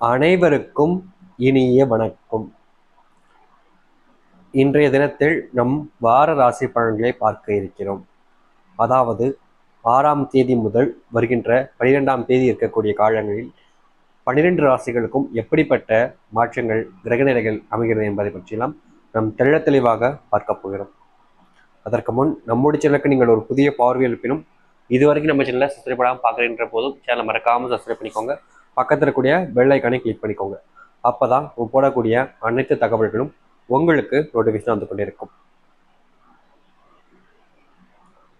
அனைவருக்கும் இனிய வணக்கம். இன்றைய தினத்தில் நம் வார ராசி பலன்களை பார்க்க இருக்கிறோம். அதாவது ஆறாம் தேதி முதல் வருகின்ற பனிரெண்டாம் தேதி இருக்கக்கூடிய காலங்களில் பன்னிரெண்டு ராசிகளுக்கும் எப்படிப்பட்ட மாற்றங்கள் கிரகநிலைகள் அமைகிறது என்பதை பற்றியெல்லாம் நாம் தெள்ள தெளிவாக பார்க்க போகிறோம். அதற்கு முன் நம்முடைய சேனலுக்கு நீங்கள் ஒரு புதிய பார்வை எழுப்பினும் இதுவரைக்கும் நம்ம சேனலை சப்ஸ்கிரைப் பண்ணாமல் பார்க்குறேன்ற போதும் சேனலை மறக்காமல் சப்ஸ்கிரைப் பண்ணிக்கோங்க. பக்கத்தில் இருக்கக்கூடிய பெல் கிளிக் பண்ணிக்கோங்க. அப்போ தான் போடக்கூடிய அனைத்து தகவல்களும் உங்களுக்கு நோட்டிஃபிகேஷன் வந்து கொண்டிருக்கும்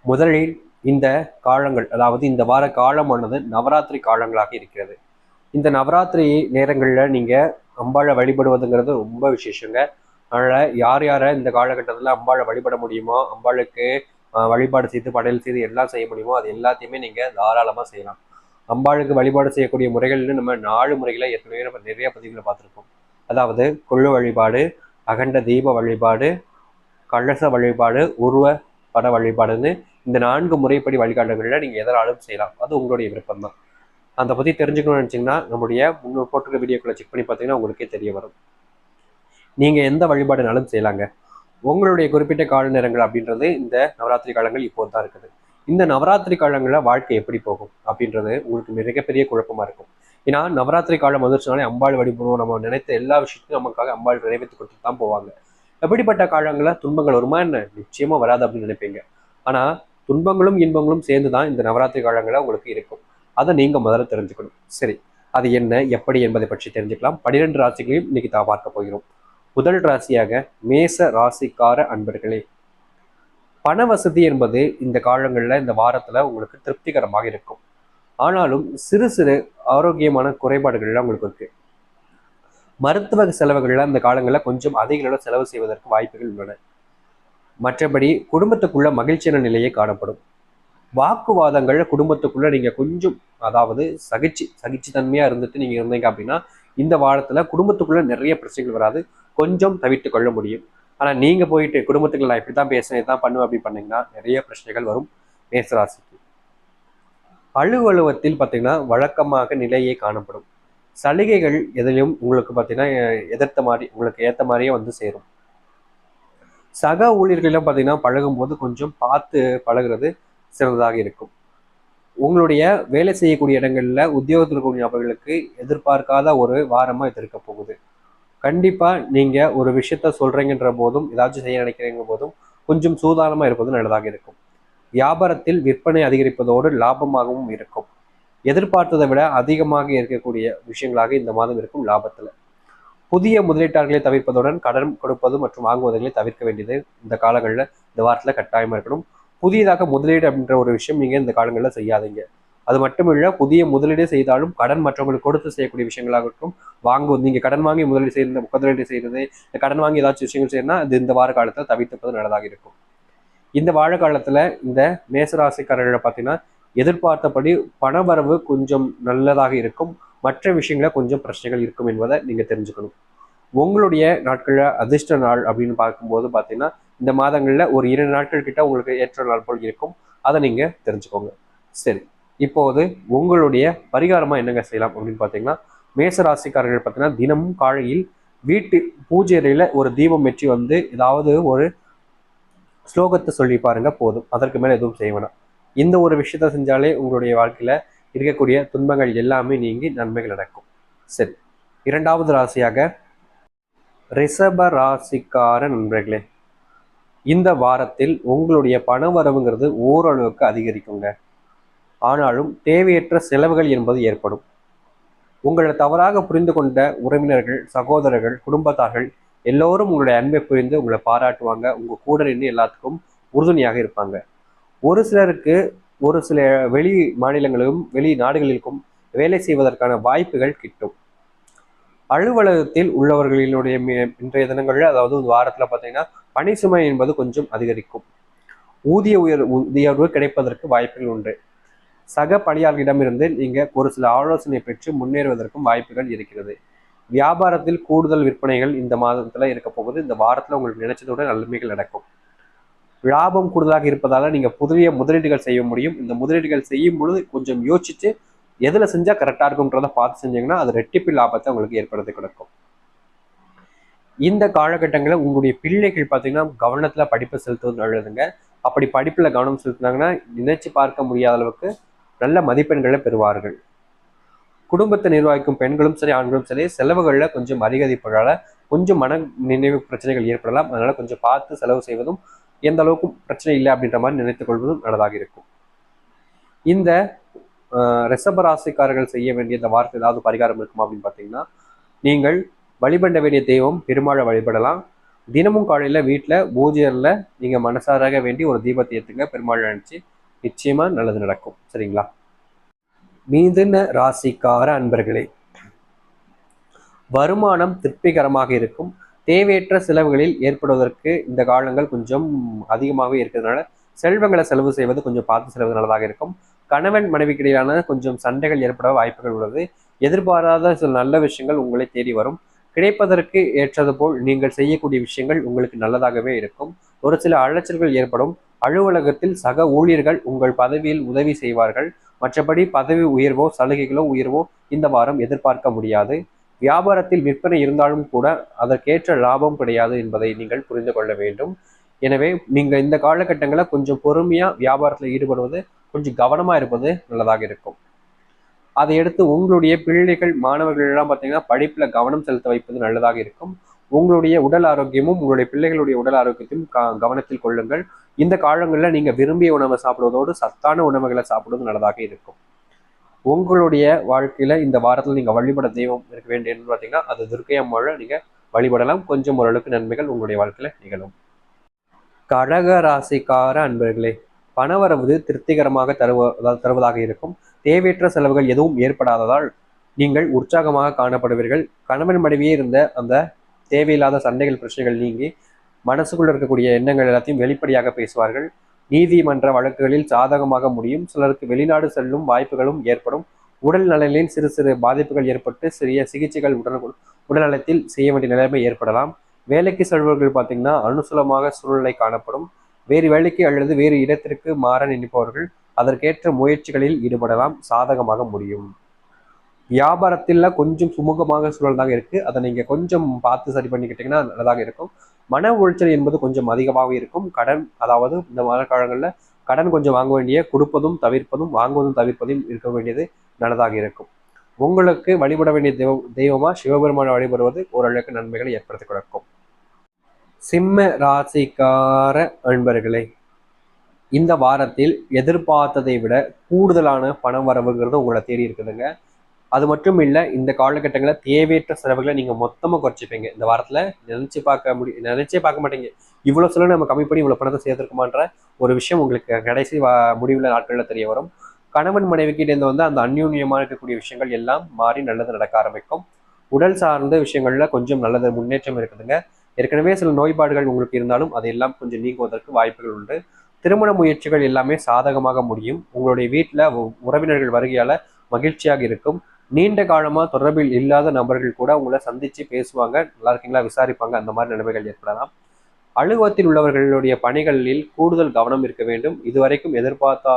முதலில் இந்த காலங்கள் அதாவது இந்த வார காலமானது நவராத்திரி காலங்களாக இருக்கிறது. இந்த நவராத்திரி நேரங்களில் நீங்கள் அம்பாளை வழிபடுவதுங்கிறது ரொம்ப விசேஷங்க. அதனால் யார் யாரை இந்த காலகட்டத்தில் அம்பாளை வழிபட முடியுமோ அம்பாளுக்கு ஆஹ், வழிபாடு செய்து படையல் செய்து எல்லாம் செய்ய முடியுமோ அது எல்லாத்தையுமே நீங்கள் தாராளமாக செய்யலாம். அம்பாளுக்கு வழிபாடு செய்யக்கூடிய முறைகள்னு நம்ம நாலு முறைகளை ஏற்கனவே நம்ம நிறைய பதிவுகளை பார்த்துருக்கோம் அதாவது கொள்ளு வழிபாடு அகண்ட தீப வழிபாடு கலச வழிபாடு உருவ பட வழிபாடுன்னு இந்த நான்கு முறைப்படி வழிகாட்டுகளில் நீங்கள் எதனாலும் செய்யலாம். அது உங்களுடைய விருப்பம் தான் அதை பற்றி தெரிஞ்சுக்கணும்னு நினச்சிங்கன்னா நம்முடைய முன்னூறு போட்டிருக்க வீடியோக்களை செக் பண்ணி பார்த்தீங்கன்னா உங்களுக்கே தெரிய வரும். நீங்கள் எந்த வழிபாடுனாலும் செய்யலாங்க. உங்களுடைய குறிப்பிட்ட கால நேரங்கள் அப்படின்றது இந்த நவராத்திரி காலங்கள் இப்போ தான் இருக்குது. இந்த நவராத்திரி காலங்களில் வாழ்க்கை எப்படி போகும் அப்படின்றது உங்களுக்கு மிகப்பெரிய குழப்பமா இருக்கும். ஏன்னா நவராத்திரி காலம் வந்துருச்சுனாலே அம்பாள் வழிபடுவோம். நம்ம நினைத்த எல்லா விஷயத்தையும் நமக்காக அம்பாள் நிறைவேற்றி கொடுத்துட்டு தான் போவாங்க. எப்படிப்பட்ட காலங்களில் துன்பங்கள் வருமா என்ன? நிச்சயமாக வராது அப்படின்னு நினைப்பீங்க. ஆனால் துன்பங்களும் இன்பங்களும் சேர்ந்து தான் இந்த நவராத்திரி காலங்களில் உங்களுக்கு இருக்கும். அதை நீங்கள் முதல்ல தெரிஞ்சுக்கணும். சரி அது என்ன எப்படி என்பதை பற்றி தெரிஞ்சுக்கலாம். பன்னிரெண்டு ராசிகளையும் இன்னைக்கு தான் பார்க்க போகிறோம். முதல் ராசியாக மேச ராசிக்கார அன்பர்களே பண வசதி என்பது இந்த காலங்களில் இந்த வாரத்தில் உங்களுக்கு திருப்திகரமாக இருக்கும். ஆனாலும் சிறு சிறு ஆரோக்கியமான குறைபாடுகள்லாம் உங்களுக்கு இருக்கு. மருத்துவ செலவுகள்லாம் இந்த காலங்களில் கொஞ்சம் அதிக அளவில் செலவு செய்வதற்கு வாய்ப்புகள் உள்ளன. மற்றபடி குடும்பத்துக்குள்ள மகிழ்ச்சியான நிலையே காணப்படும். வாக்குவாதங்கள் குடும்பத்துக்குள்ள நீங்க கொஞ்சம் அதாவது சகிச்சு சகிச்சு தன்மையா இருந்துட்டு நீங்க இருந்தீங்க அப்படின்னா இந்த வாரத்துல குடும்பத்துக்குள்ள நிறைய பிரச்சனைகள் வராது. கொஞ்சம் தவிர்த்து கொள்ள முடியும். ஆனா நீங்க போயிட்டு குடும்பத்துக்கு நான் இப்படித்தான் பேசுறேன் இதான் பண்ணுவேன் அப்படி பண்ணிங்கன்னா நிறைய பிரச்சனைகள் வரும் மேசராசிக்கு அலுவலகத்தில் பார்த்தீங்கன்னா வழக்கமாக நிலையே காணப்படும். சலுகைகள் எதிலையும் உங்களுக்கு பார்த்தீங்கன்னா எதிர்த்த மாதிரி உங்களுக்கு ஏற்ற மாதிரியே வந்து சேரும். சக ஊழியர்களிடம் பார்த்தீங்கன்னா பழகும்போது கொஞ்சம் பார்த்து பழகுறது சிறந்ததாக இருக்கும். உங்களுடைய வேலை செய்யக்கூடிய இடங்கள்ல உத்தியோகத்தில் இருக்கக்கூடிய நபர்களுக்கு எதிர்பார்க்காத ஒரு வாரமா இது இருக்க போகுது. கண்டிப்பாக நீங்கள் ஒரு விஷயத்த சொல்கிறீங்கன்ற போதும் ஏதாச்சும் செய்ய நினைக்கிறீங்க போதும் கொஞ்சம் சூதானமாக இருப்பது நல்லதாக இருக்கும். வியாபாரத்தில் விற்பனை அதிகரிப்பதோடு லாபமாகவும் இருக்கும். எதிர்பார்த்ததை விட அதிகமாக இருக்கக்கூடிய விஷயங்களாக இந்த மாதம் இருக்கும் லாபத்தில். புதிய முதலீட்டாளர்களை தவிர்ப்பதுடன் கடன் கொடுப்பது மற்றும் வாங்குவதை தவிர்க்க வேண்டியது இந்த காலங்களில் இந்த வாரத்தில் கட்டாயமாக இருக்கணும். புதியதாக முதலீடு அப்படின்ற ஒரு விஷயம் நீங்கள் இந்த காலங்களில் செய்யாதீங்க. அது மட்டுமில்ல புதிய முதலீடு செய்தாலும் கடன் மற்றவங்களுக்கு கொடுத்து செய்யக்கூடிய விஷயங்களாகட்டும் இருக்கும் நீங்க கடன் வாங்கி முதலீடு செய்யறது முதலீடு செய்யறது கடன் வாங்கி ஏதாச்சும் விஷயங்கள் செய்யணும்னா அது இந்த வார காலத்துல தவிர்த்துப்பது நல்லதாக இருக்கும். இந்த வாழ காலத்துல இந்த மேசராசிக்காரர்களை பார்த்தீங்கன்னா எதிர்பார்த்தபடி பணவரவு கொஞ்சம் நல்லதாக இருக்கும். மற்ற விஷயங்கள கொஞ்சம் பிரச்சனைகள் இருக்கும் என்பதை நீங்க தெரிஞ்சுக்கணும். உங்களுடைய நாட்களில் அதிர்ஷ்ட நாள் அப்படின்னு பார்க்கும்போது பார்த்தீங்கன்னா இந்த மாதங்களில் ஒரு இரண்டு நாட்கள் கிட்ட உங்களுக்கு ஏற்ற நாள் போல் இருக்கும். அதை நீங்க தெரிஞ்சுக்கோங்க. சரி. இப்போது உங்களுடைய பரிகாரமாக என்னங்க செய்யலாம் அப்படின்னு பார்த்தீங்கன்னா மேச ராசிக்காரர்கள் பார்த்தீங்கன்னா தினமும் காலையில் வீட்டு பூஜை ஒரு தீபம் வெற்றி வந்து ஏதாவது ஒரு ஸ்லோகத்தை சொல்லி பாருங்க போதும். அதற்கு மேலே எதுவும் செய்ய வேணாம். இந்த ஒரு விஷயத்த செஞ்சாலே உங்களுடைய வாழ்க்கையில இருக்கக்கூடிய துன்பங்கள் எல்லாமே நீங்கி நன்மைகள் நடக்கும். சரி. இரண்டாவது ராசியாக ரிஷப ராசிக்கார நண்பர்களே இந்த வாரத்தில் உங்களுடைய பண வரவுங்கிறது ஓரளவுக்கு அதிகரிக்குங்க. ஆனாலும் தேவையற்ற செலவுகள் என்பது ஏற்படும். உங்களை தவறாக புரிந்து கொண்ட உறவினர்கள் சகோதரர்கள் குடும்பத்தார்கள் எல்லோரும் உங்களுடைய அன்பை புரிந்து உங்களை பாராட்டுவாங்க. உங்கள் கூட நின்று எல்லாத்துக்கும் உறுதுணையாக இருப்பாங்க. ஒரு சிலருக்கு ஒரு சில வெளி மாநிலங்களிலும் வெளி நாடுகளிலும் வேலை செய்வதற்கான வாய்ப்புகள் கிட்டும். அலுவலகத்தில் உள்ளவர்களினுடைய இன்றைய தினங்களில் அதாவது ஒரு வாரத்தில் பார்த்தீங்கன்னா பணி சுமை என்பது கொஞ்சம் அதிகரிக்கும். ஊதிய உயர் உயர்வு கிடைப்பதற்கு வாய்ப்புகள் உண்டு. சக பணியாளர்களிடமிருந்து நீங்கள் ஒரு சில ஆலோசனை பெற்று முன்னேறுவதற்கும் வாய்ப்புகள் இருக்கிறது. வியாபாரத்தில் கூடுதல் விற்பனைகள் இந்த மாதத்துல இருக்க போகுது. இந்த வாரத்தில் உங்களுக்கு நினைச்சதோட நன்மைகள் நடக்கும். லாபம் கூடுதலாக இருப்பதால நீங்க புதிய முதலீடுகள் செய்ய முடியும். இந்த முதலீடுகள் செய்யும் பொழுது கொஞ்சம் யோசிச்சு எதில் செஞ்சால் கரெக்டா இருக்கும்ன்றதை பார்த்து செஞ்சீங்கன்னா அது ரெட்டிப்பு லாபத்தை உங்களுக்கு ஏற்படுத்தி கொடுக்கும். இந்த காலகட்டங்களில் உங்களுடைய பிள்ளைகள் பார்த்தீங்கன்னா கவனத்துல படிப்பை செலுத்துவது நல்லதுங்க. அப்படி படிப்புல கவனம் செலுத்தினாங்கன்னா நினைச்சு பார்க்க முடியாத அளவுக்கு நல்ல மதிப்பெண்களை பெறுவார்கள். குடும்பத்தை நிர்வகிக்கும் பெண்களும் சரி ஆண்களும் சரி செலவுகளில் கொஞ்சம் அதிகரிப்பதால் கொஞ்சம் மன நினைவு பிரச்சனைகள் ஏற்படலாம். அதனால் கொஞ்சம் பார்த்து செலவு செய்வதும் எந்த அளவுக்கும் பிரச்சனை இல்லை அப்படின்ற மாதிரி நினைத்துக் கொள்வதும் நல்லதாக இருக்கும். இந்த ரிஷபராசிக்காரர்கள் செய்ய வேண்டிய இந்த வார்த்தை ஏதாவது பரிகாரம் இருக்குமா அப்படின்னு பார்த்தீங்கன்னா நீங்கள் வழிபட வேண்டிய தெய்வம் பெருமாளை வழிபடலாம். தினமும் காலையில் வீட்டில் பூஜையில் நீங்கள் மனசாராக வேண்டி ஒரு தீபத்தை ஏற்றுங்க பெருமாள் நினச்சி நிச்சயமா நல்லது நடக்கும். சரிங்களா? மீதுன ராசிக்கார அன்பர்களே வருமானம் திருப்திகரமாக இருக்கும். தேவையற்ற செலவுகளில் ஏற்படுவதற்கு இந்த காலங்கள் கொஞ்சம் அதிகமாகவே இருக்கிறதுனால செல்வங்களை செலவு செய்வது கொஞ்சம் பார்த்து செலவு நல்லதாக இருக்கும். கணவன் மனைவிக்கிடையிலான கொஞ்சம் சண்டைகள் ஏற்பட வாய்ப்புகள் உள்ளது. எதிர்பாராத சில நல்ல விஷயங்கள் உங்களை தேடி வரும். கிடைப்பதற்கு ஏற்றது போல் நீங்கள் செய்யக்கூடிய விஷயங்கள் உங்களுக்கு நல்லதாகவே இருக்கும். ஒரு சில அலைச்சல்கள் ஏற்படும். அலுவலகத்தில் சக ஊழியர்கள் உங்கள் பதவியில் உதவி செய்வார்கள். மற்றபடி பதவி உயர்வோ சலுகைகளோ உயர்வோ இந்த வாரம் எதிர்பார்க்க முடியாது. வியாபாரத்தில் விற்பனை இருந்தாலும் கூட அதற்கேற்ற லாபம் கிடையாது என்பதை நீங்கள் புரிந்து கொள்ள வேண்டும். எனவே நீங்கள் இந்த காலகட்டங்களில் கொஞ்சம் பொறுமையா வியாபாரத்தில் ஈடுபடுவது கொஞ்சம் கவனமா இருப்பது நல்லதாக இருக்கும். அதையடுத்து உங்களுடைய பிள்ளைகள் மாணவர்கள் எல்லாம் பார்த்தீங்கன்னா படிப்புல கவனம் செலுத்த வைப்பது நல்லதாக இருக்கும். உங்களுடைய உடல் ஆரோக்கியமும் உங்களுடைய பிள்ளைகளுடைய உடல் ஆரோக்கியத்தையும் கவனத்தில் கொள்ளுங்கள். இந்த காலங்களில் நீங்க விரும்பிய உணவை சாப்பிடுவதோடு சத்தான உணவுகளை சாப்பிடுவது நல்லதாக இருக்கும். உங்களுடைய வாழ்க்கையில இந்த வாரத்தில் நீங்க வழிபட தெய்வம் இருக்க வேண்டியது பார்த்தீங்கன்னா அது துர்க்கை அம்மாவை நீங்க வழிபடலாம். கொஞ்சம் ஓரளவுக்கு நன்மைகள் உங்களுடைய வாழ்க்கையில நிகழும். கடக ராசிக்கார அன்பர்களே பணவரவு திருப்திகரமாக தருவ அதாவது தருவதாக இருக்கும். தேவையற்ற செலவுகள் எதுவும் ஏற்படாததால் நீங்கள் உற்சாகமாக காணப்படுவீர்கள். கணவன் மனைவியே இருந்த அந்த தேவையில்லாத சண்டைகள் பிரச்சனைகள் நீங்கி மனசுக்குள்ள இருக்கக்கூடிய எண்ணங்கள் எல்லாத்தையும் வெளிப்படையாக பேசுவார்கள். நீதிமன்ற வழக்குகளில் சாதகமாக முடியும். சிலருக்கு வெளிநாடு செல்லும் வாய்ப்புகளும் ஏற்படும். உடல் நலனில் சிறு சிறு பாதிப்புகள் ஏற்பட்டு சிறிய சிகிச்சைகள் உடல் உடல்நலத்தில் செய்ய வேண்டிய நிலைமை ஏற்படலாம். வேலைக்கு செல்பவர்கள் பார்த்தீங்கன்னா அனுசூலமாக சூழ்நிலை காணப்படும். வேறு வேலைக்கு அல்லது வேறு இடத்திற்கு மாற நினைப்பவர்கள் அதற்கேற்ற முயற்சிகளில் ஈடுபடலாம். சாதகமாக முடியும். வியாபாரத்தில் கொஞ்சம் சுமூகமாக சூழல்தாக இருக்கு. அதை நீங்க கொஞ்சம் பார்த்து சரி பண்ணிக்கிட்டீங்கன்னா நல்லதாக இருக்கும். மன உளைச்சல் என்பது கொஞ்சம் அதிகமாக இருக்கும். கடன் அதாவது இந்த மழை காலங்களில் கடன் கொஞ்சம் வாங்க வேண்டிய கொடுப்பதும் தவிர்ப்பதும் வாங்குவதும் தவிர்ப்பதும் இருக்க வேண்டியது நல்லதாக இருக்கும். உங்களுக்கு வழிபட வேண்டிய தெய்வ தெய்வமா சிவபெருமான வழிபடுவது ஓரளவுக்கு நன்மைகளை ஏற்படுத்தி கொடுக்கும். சிம்ம ராசிக்கார அன்பர்களே இந்த வாரத்தில் எதிர்பார்த்ததை விட கூடுதலான பண வரவுங்கிறது உங்களை தேடி இருக்குதுங்க. அது மட்டும் இல்லை இந்த காலகட்டங்களில் தேவையற்ற செலவுகளை நீங்கள் மொத்தமாக குறைச்சிப்பீங்க. இந்த வாரத்தில் நினச்சி பார்க்க முடியும் நினைச்சே பார்க்க மாட்டீங்க. இவ்வளோ செலவு நம்ம கம்மி பண்ணி இவ்வளோ பணத்தை சேர்த்துருக்குமான்ற ஒரு விஷயம் உங்களுக்கு கடைசி முடிவில் நாட்களில் தெரிய வரும். கணவன் மனைவிக்கிட்டேருந்து வந்து அந்த அந்யூன்யமாக இருக்கக்கூடிய விஷயங்கள் எல்லாம் மாறி நல்லது நடக்க ஆரம்பிக்கும். உடல் சார்ந்த விஷயங்களில் கொஞ்சம் நல்லது முன்னேற்றம் இருக்குதுங்க. ஏற்கனவே சில நோய்பாடுகள் உங்களுக்கு இருந்தாலும் அதையெல்லாம் கொஞ்சம் நீங்குவதற்கு வாய்ப்புகள் உண்டு. திருமண முயற்சிகள் எல்லாமே சாதகமாக முடியும். உங்களுடைய வீட்டில் உறவினர்கள் வருகையால் மகிழ்ச்சியாக இருக்கும். நீண்ட காலமாக தொடர்பில் இல்லாத நபர்கள் கூட உங்களை சந்தித்து பேசுவாங்க நல்லா இருக்கீங்களா விசாரிப்பாங்க அந்த மாதிரி நிலைமைகள் ஏற்படலாம். அலுவலகத்தில் உள்ளவர்களுடைய பணிகளில் கூடுதல் கவனம் இருக்க வேண்டும். இதுவரைக்கும் எதிர்பார்த்தா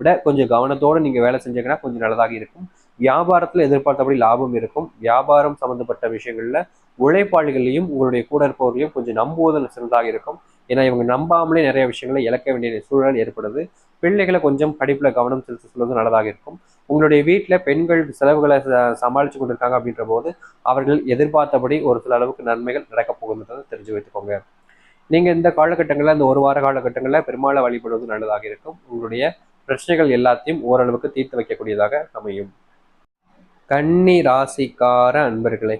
விட கொஞ்சம் கவனத்தோடு நீங்கள் வேலை செஞ்சீங்கன்னா கொஞ்சம் நல்லதாக இருக்கும். வியாபாரத்தில் எதிர்பார்த்தபடி லாபம் இருக்கும். வியாபாரம் சம்மந்தப்பட்ட விஷயங்களில் உழைப்பாளிகளையும் உங்களுடைய கூட இருப்பவர்களையும் கொஞ்சம் நம்புவதில் சிறந்தாக இருக்கும். ஏன்னா இவங்க நம்பாமலே நிறைய விஷயங்களை இழக்க வேண்டிய சூழல் ஏற்படுது. பிள்ளைகளை கொஞ்சம் படிப்பில் கவனம் செலுத்த சொல்வது நல்லதாக இருக்கும். உங்களுடைய வீட்டில் பெண்கள் செலவுகளை சமாளித்து கொண்டிருக்காங்க அப்படின்ற போது அவர்கள் எதிர்பார்த்தபடி ஒரு சில அளவுக்கு நன்மைகள் நடக்கப் போகுதுன்றதை தெரிஞ்சு வைத்துக்கோங்க. நீங்கள் இந்த காலகட்டங்களில் இந்த ஒரு வார காலகட்டங்களில் பெருமாளை வழிபடுவது நல்லதாக இருக்கும். உங்களுடைய பிரச்சனைகள் எல்லாத்தையும் ஓரளவுக்கு தீர்த்து வைக்கக்கூடியதாக அமையும். கன்னி ராசிக்கார அன்பர்களே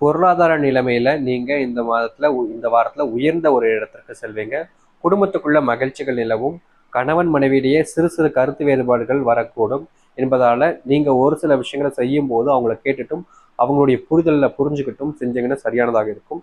பொருளாதார நிலைமையில நீங்க இந்த மாதத்துல இந்த வாரத்துல உயர்ந்த ஒரு இடத்திற்கு செல்வீங்க. குடும்பத்துக்குள்ள மகிழ்ச்சிகள் நிலவும். கணவன் மனைவியிடையே சிறு சிறு கருத்து வேறுபாடுகள் வரக்கூடும் என்பதால நீங்கள் ஒரு சில விஷயங்களை செய்யும் போது அவங்கள கேட்டுட்டும் அவங்களுடைய புரிதலில் புரிஞ்சுக்கிட்டும் செஞ்சீங்கன்னா சரியானதாக இருக்கும்.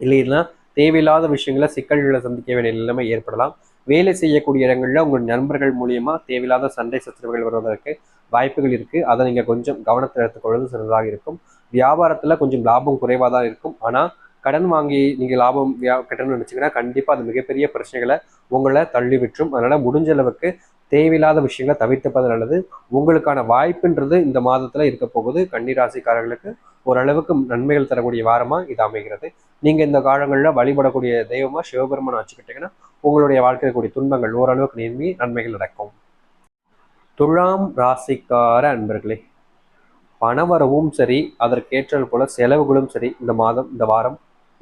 இல்லைன்னா தேவையில்லாத விஷயங்களை சிக்கல்களை சந்திக்க வேண்டிய நிலைமை ஏற்படலாம். வேலை செய்யக்கூடிய இடங்களில் உங்கள் நண்பர்கள் மூலியமா தேவையில்லாத சண்டை சச்சரவுகள் வருவதற்கு வாய்ப்புகள் இருக்கு. அதை நீங்கள் கொஞ்சம் கவனத்தில் எடுத்துக்கொள்வது சிறந்ததாக இருக்கும். வியாபாரத்தில் கொஞ்சம் லாபம் குறைவாக தான் இருக்கும். ஆனால் கடன் வாங்கி நீங்கள் லாபம் கட்டணும்னு நினச்சிங்கன்னா கண்டிப்பாக அது மிகப்பெரிய பிரச்சனைகளை உங்களை தள்ளி விட்டுரும் அதனால் முடிஞ்ச அளவுக்கு தேவையில்லாத விஷயங்களை தவிர்த்துப்பது நல்லது. உங்களுக்கான வாய்ப்புன்றது இந்த மாதத்தில் இருக்க போகுது. கன்னிராசிக்காரர்களுக்கு ஓரளவுக்கு நன்மைகள் தரக்கூடிய வாரமாக இது அமைகிறது. நீங்கள் இந்த காலங்களில் வழிபடக்கூடிய தெய்வமாக சிவபெருமான் வச்சுக்கிட்டீங்கன்னா உங்களுடைய வாழ்க்கையில் கூடிய துன்பங்கள் ஓரளவுக்கு நேர்மி நன்மைகள் நடக்கும். துலாம் ராசிக்கார அன்பர்களே பணவரவும் சரி அதற்கேற்றது போல செலவுகளும் சரி இந்த மாதம் இந்த வாரம்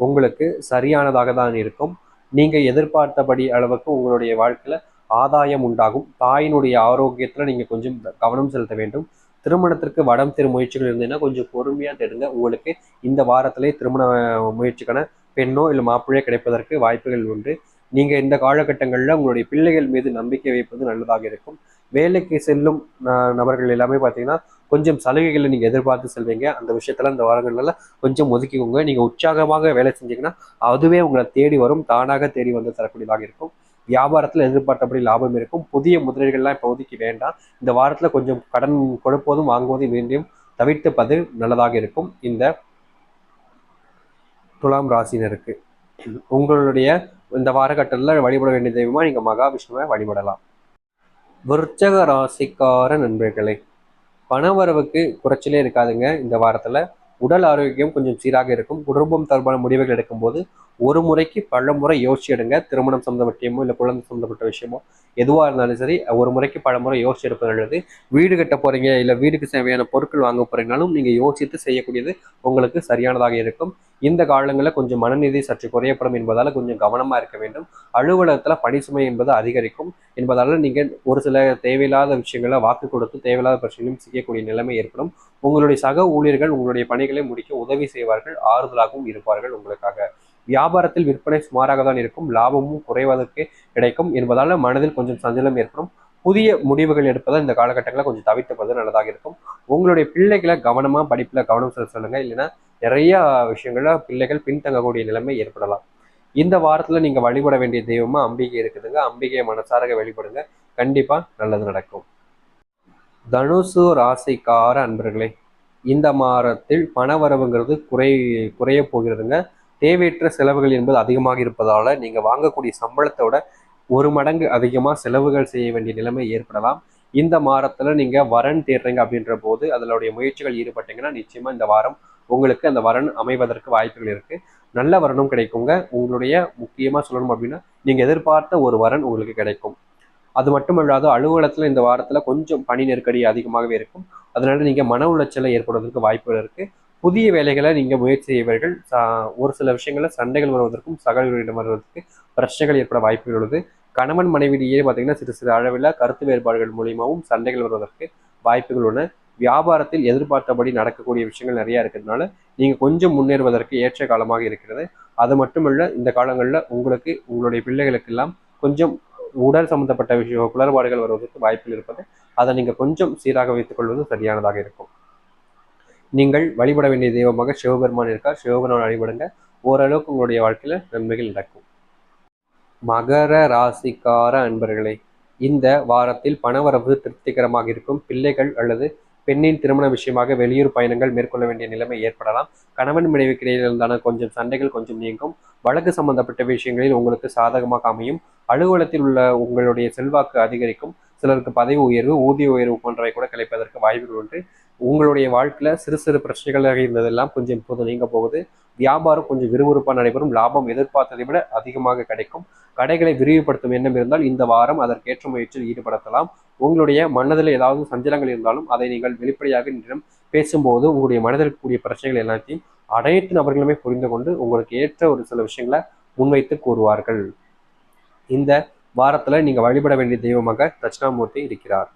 உங்களுக்கு சரியானதாக தான் இருக்கும். நீங்கள் எதிர்பார்த்தபடி அளவுக்கு உங்களுடைய வாழ்க்கையில் ஆதாயம் உண்டாகும். தாயினுடைய ஆரோக்கியத்தில் நீங்கள் கொஞ்சம் கவனம் செலுத்த வேண்டும். திருமணத்திற்கு வடம் திரு முயற்சிகள் இருந்ததுன்னா கொஞ்சம் பொறுமையாக தேடுங்க. உங்களுக்கு இந்த வாரத்திலே திருமண முயற்சிக்கான பெண்ணோ இல்லை மாப்பிள்ளையோ கிடைப்பதற்கு வாய்ப்புகள் உண்டு. நீங்கள் இந்த காலகட்டங்களில் உங்களுடைய பிள்ளைகள் மீது நம்பிக்கை வைப்பது நல்லதாக இருக்கும். வேலைக்கு செல்லும் நபர்கள் எல்லாமே பார்த்தீங்கன்னா கொஞ்சம் சலுகைகளை நீங்கள் எதிர்பார்த்து செல்வீங்க. அந்த விஷயத்தில் இந்த வாரங்கள்ல கொஞ்சம் ஒதுக்கிக்கோங்க. நீங்கள் உற்சாகமாக வேலை செஞ்சீங்கன்னா அதுவே உங்களை தேடி வரும் தானாக தேடி வந்து தரக்கூடியதாக இருக்கும். வியாபாரத்தில் எதிர்பார்த்தபடி லாபம் இருக்கும். புதிய முதலீடுகள்லாம் இப்போ ஒதுக்கி வேண்டாம். இந்த வாரத்தில் கொஞ்சம் கடன் கொடுப்பதும் வாங்குவதும் வேண்டியும் தவிர்த்துப்பது நல்லதாக இருக்கும். இந்த துலாம் ராசினருக்கு. உங்களுடைய இந்த வாரக்கட்டத்தில் வழிபட வேண்டிய தெய்வமாக நீங்கள் மகாவிஷ்ணுவை வழிபடலாம். விருச்சக ராசிக்கார நண்பர்களே பணவரவுக்கு குறைச்சலே இருக்காதுங்க. இந்த வாரத்தில் உடல் ஆரோக்கியம் கொஞ்சம் சீராக இருக்கும். குடும்பம் தொடர்பான முடிவுகள் எடுக்கும்போது ஒரு முறைக்கு பல முறை யோசிச்சு திருமணம் சம்மந்தப்பட்ட இல்லை குழந்தை சம்மந்தப்பட்ட விஷயமோ எதுவாக இருந்தாலும் சரி ஒரு முறைக்கு பல முறை யோசிச்சு எடுப்பது நல்லது. வீடு கட்ட போகிறீங்க இல்லை வீடுக்கு தேவையான பொருட்கள் வாங்க போகிறீங்கனாலும் நீங்கள் யோசித்து செய்யக்கூடியது உங்களுக்கு சரியானதாக இருக்கும். இந்த காலங்களில் கொஞ்சம் மனநிதி சற்று குறையப்படும் என்பதால் கொஞ்சம் கவனமாக இருக்க வேண்டும். அலுவலகத்தில் பணி சுமை என்பது அதிகரிக்கும் என்பதால் நீங்கள் ஒரு சில தேவையில்லாத விஷயங்களை வாக்கு கொடுத்து தேவையில்லாத பிரச்சனையும் செய்யக்கூடிய நிலைமை ஏற்படும். உங்களுடைய சக ஊழியர்கள் உங்களுடைய பணிகளை முடிக்க உதவி செய்வார்கள் ஆறுதலாகவும் இருப்பார்கள் உங்களுக்காக. வியாபாரத்தில் விற்பனை சுமாராக தான் இருக்கும். லாபமும் குறைவதற்கு கிடைக்கும் என்பதால் மனதில் கொஞ்சம் சஞ்சலம் ஏற்படும். புதிய முடிவுகள் எடுப்பதை இந்த காலகட்டங்களில் கொஞ்சம் தவிர்த்துப்பது நல்லதாக இருக்கும். உங்களுடைய பிள்ளைகளை கவனமாக படிப்பில் கவனம் செலுத்த சொல்லுங்க. இல்லைன்னா நிறைய விஷயங்களில் பிள்ளைகள் பின்தங்கக்கூடிய நிலைமை ஏற்படலாம். இந்த வாரத்துல நீங்க வழிபட வேண்டிய தெய்வமா அம்பிகை இருக்குதுங்க. அம்பிகையை மனசாரக வழிபடுங்க. கண்டிப்பா நல்லது நடக்கும். தனுசு ராசிக்கார அன்பர்களே இந்த மாதத்தில் பணவரவுங்கிறது குறை குறைய போகிறதுங்க. தேவையற்ற செலவுகள் என்பது அதிகமாக இருப்பதால் நீங்கள் வாங்கக்கூடிய சம்பளத்தோட ஒரு மடங்கு அதிகமாக செலவுகள் செய்ய வேண்டிய நிலைமை ஏற்படலாம். இந்த வாரத்தில் நீங்கள் வரன் தேடுறீங்க அப்படின்ற போது அதனுடைய முயற்சிகள் ஈடுபட்டீங்கன்னா நிச்சயமாக இந்த வாரம் உங்களுக்கு அந்த வரன் அமைவதற்கு வாய்ப்புகள் இருக்குது நல்ல வரனும் கிடைக்குங்க. உங்களுடைய முக்கியமாக சொல்லணும் அப்படின்னா நீங்கள் எதிர்பார்த்த ஒரு வரன் உங்களுக்கு கிடைக்கும். அது மட்டுமல்லாது அலுவலகத்தில் இந்த வாரத்தில் கொஞ்சம் பணி நெருக்கடி அதிகமாகவே இருக்கும். அதனால நீங்கள் மன உளைச்சலை ஏற்படுவதற்கு வாய்ப்புகள் இருக்குது புதிய வேலைகளை நீங்கள் முயற்சி செய்வீர்கள். ஒரு சில விஷயங்களில் சண்டைகள் வருவதற்கும் சகோதரிடம் வருவதற்கு பிரச்சனைகள் ஏற்பட வாய்ப்புகள் உள்ளது. கணவன் மனைவியிலேயே பார்த்தீங்கன்னா சிறு சிறு அளவில் கருத்து வேறுபாடுகள் மூலியமாகவும் சண்டைகள் வருவதற்கு வாய்ப்புகள் உள்ளன. வியாபாரத்தில் எதிர்பார்த்தபடி நடக்கக்கூடிய விஷயங்கள் நிறையா இருக்கிறதுனால நீங்கள் கொஞ்சம் முன்னேறுவதற்கு ஏற்ற காலமாக இருக்கிறது. அது மட்டுமல்ல இந்த காலங்களில் உங்களுக்கு உங்களுடைய பிள்ளைகளுக்கெல்லாம் கொஞ்சம் உடல் சம்பந்தப்பட்ட விஷயம் குளறுபாடுகள் வருவதற்கு வாய்ப்புகள் இருப்பது அதை நீங்கள் கொஞ்சம் சீராக வைத்துக் கொள்வது சரியானதாக இருக்கும். நீங்கள் வழிபட வேண்டிய தெய்வமாக சிவபெருமான் இருக்கார். சிவபெருமான் வழிபடுங்க. ஓரளவுக்கு உங்களுடைய வாழ்க்கையில் நன்மைகள் நடக்கும். மகர ராசிக்கார அன்பர்களே இந்த வாரத்தில் பணவரவு திருப்திகரமாக இருக்கும். பிள்ளைகள் அல்லது பெண்ணின் திருமண விஷயமாக வெளியூர் பயணங்கள் மேற்கொள்ள வேண்டிய நிலைமை ஏற்படலாம். கணவன் மனைவிக்கு இருந்தான கொஞ்சம் சண்டைகள் கொஞ்சம் நீங்கும். வழக்கு சம்பந்தப்பட்ட விஷயங்களில் உங்களுக்கு சாதகமாக அமையும். அலுவலகத்தில் உள்ள உங்களுடைய செல்வாக்கு அதிகரிக்கும். சிலருக்கு பதவி உயர்வு ஊதிய உயர்வு போன்றவை கூட கிடைப்பதற்கு வாய்ப்புகள் உண்டு. உங்களுடைய வாழ்க்கையில் சிறு சிறு பிரச்சனைகளாக இருந்ததெல்லாம் கொஞ்சம் இப்போது நீங்க போகுது. வியாபாரம் கொஞ்சம் விறுவிறுப்பாக நடைபெறும். லாபம் எதிர்பார்த்ததை விட அதிகமாக கிடைக்கும். கடைகளை விரிவுபடுத்தும் எண்ணம் இருந்தால் இந்த வாரம் அதற்கேற்ற முயற்சியில் ஈடுபடுத்தலாம். உங்களுடைய மனதில் ஏதாவது சஞ்சலங்கள் இருந்தாலும் அதை நீங்கள் வெளிப்படையாக நிறம் பேசும்போது உங்களுடைய மனதில் கூடிய பிரச்சனைகள் எல்லாத்தையும் அனைத்து நபர்களுமே புரிந்து கொண்டு உங்களுக்கு ஏற்ற ஒரு சில விஷயங்களை முன்வைத்து கூறுவார்கள். இந்த வாரத்தில் நீங்கள் வழிபட வேண்டிய தெய்வமாக தட்சிணாமூர்த்தி இருக்கிறார்.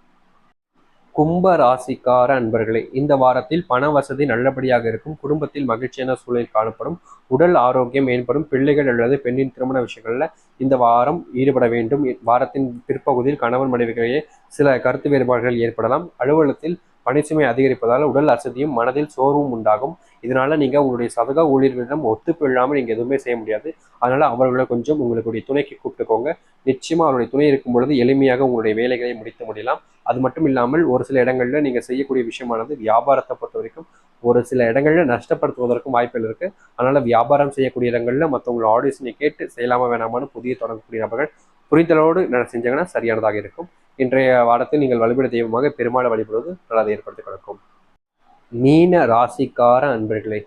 கும்ப ராசிக்கார அன்பர்களே இந்த வாரத்தில் பண வசதி நல்லபடியாக இருக்கும். குடும்பத்தில் மகிழ்ச்சியான சூழல் காணப்படும். உடல் ஆரோக்கியம் மேம்படும். பிள்ளைகள் அல்லது பெண்ணின் திருமண விஷயங்களில் இந்த வாரம் ஈடுபட வேண்டும். வாரத்தின் பிற்பகுதியில் கணவன் மனைவிகளிடையே சில கருத்து வேறுபாடுகள் ஏற்படலாம். அலுவலகத்தில் பணிச்சுமை அதிகரிப்பதால் உடல் அசதியும் மனதில் சோர்வும் உண்டாகும். இதனால நீங்கள் உங்களுடைய சதக ஊழியர்களிடம் ஒத்துப்பு இல்லாமல் நீங்கள் எதுவுமே செய்ய முடியாது. அதனால அவர்களை கொஞ்சம் உங்களுடைய துணைக்கு கூப்பிட்டுக்கோங்க. நிச்சயமாக அவருடைய துணை இருக்கும் பொழுது எளிமையாக உங்களுடைய வேலைகளை முடித்து முடியலாம் அது மட்டும் இல்லாமல் ஒரு சில இடங்களில் நீங்கள் செய்யக்கூடிய விஷயமானது வியாபாரத்தை பொறுத்த வரைக்கும் ஒரு சில இடங்களில் நஷ்டப்படுத்துவதற்கும் வாய்ப்புகள் இருக்குது அதனால் வியாபாரம் செய்யக்கூடிய இடங்களில் மற்றவங்களோட ஆடிஷனை கேட்டு செய்யலாமா வேணாமான்னு புதிய தொடங்கக்கூடிய நபர்கள் புரிதலோடு செஞ்சாங்கன்னா சரியானதாக இருக்கும். இன்றைய வாரத்தில் நீங்கள் வழிபட தெய்வமாக பெருமாளை வழிபடுவது நல்லதை ஏற்படுத்தி கொடுக்கும். மீன ராசிக்கார அன்பர்களே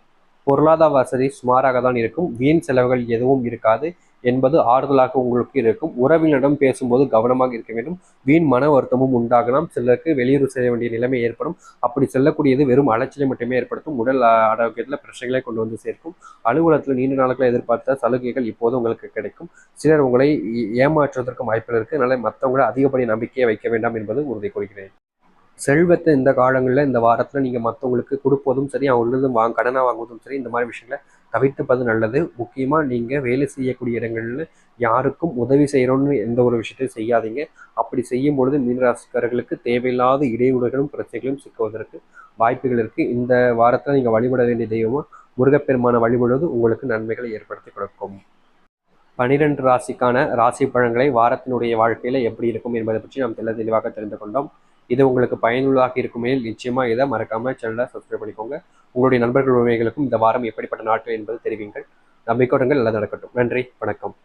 பொருளாதார வசதி சுமாராக தான் இருக்கும். வீண் செலவுகள் எதுவும் இருக்காது. என்பது ஆறுதலாக உங்களுக்கு இருக்கும். உறவினரிடம் பேசும்போது கவனமாக இருக்க வேண்டும். வீண் மன வருத்தமும் உண்டாகலாம். சிலருக்கு வெளியூர் செய்ய வேண்டிய நிலைமை ஏற்படும். அப்படி செல்லக்கூடியது வெறும் அலைச்சலை மட்டுமே ஏற்படுத்தும். உடல் ஆரோக்கியத்தில் பிரச்சனைகளை கொண்டு வந்து சேர்க்கும். அலுவலகத்தில் நீண்ட நாட்களை எதிர்பார்த்த சலுகைகள் இப்போது உங்களுக்கு கிடைக்கும். சிலர் உங்களை ஏமாற்றுவதற்கு வாய்ப்புகள் இருக்கு. அதனால மற்றவங்களை அதிகப்படி நம்பிக்கையை வைக்க வேண்டாம் என்பது உறுதி கொள்கிறேன். செல்வத்தை இந்த காலங்களில் இந்த வாரத்தில் நீங்கள் மற்றவங்களுக்கு கொடுப்பதும் சரி அவங்களிருந்து வாங்க கடனாக வாங்குவதும் சரி இந்த மாதிரி விஷயங்களை தவிர்த்துப்பது நல்லது. முக்கியமாக நீங்கள் வேலை செய்யக்கூடிய இடங்களில் யாருக்கும் உதவி செய்கிறோன்னு எந்த ஒரு விஷயத்தையும் செய்யாதீங்க. அப்படி செய்யும் பொழுது மீனராசிக்காரர்களுக்கு தேவையில்லாத இடையூறுகளும் பிரச்சனைகளும் சிக்குவதற்கு வாய்ப்புகள் இருக்குது இந்த வாரத்தில் நீங்கள் வழிபட வேண்டிய தெய்வமாக முருகப்பெருமான வழிபடுவது உங்களுக்கு நன்மைகளை ஏற்படுத்தி கொடுக்கும். பனிரெண்டு ராசிக்கான ராசி பழங்களை வாரத்தினுடைய வாழ்க்கையில் எப்படி இருக்கும் என்பதை பற்றி நாம் தெல்ல தெளிவாக தெரிந்து கொண்டோம். இது உங்களுக்கு பயனுள்ளதாக இருக்குமே நிச்சயமாக இதை மறக்காமல் சேனலை சப்ஸ்கிரைப் பண்ணிக்கோங்க. உங்களுடைய நண்பர்கள் உரிமைகளுக்கும் இந்த வாரம் எப்படிப்பட்ட நாட்கள் என்பது தெரிவிங்கள் நம்பிக்கையுடன் நல்லது நடக்கட்டும். நன்றி. வணக்கம்.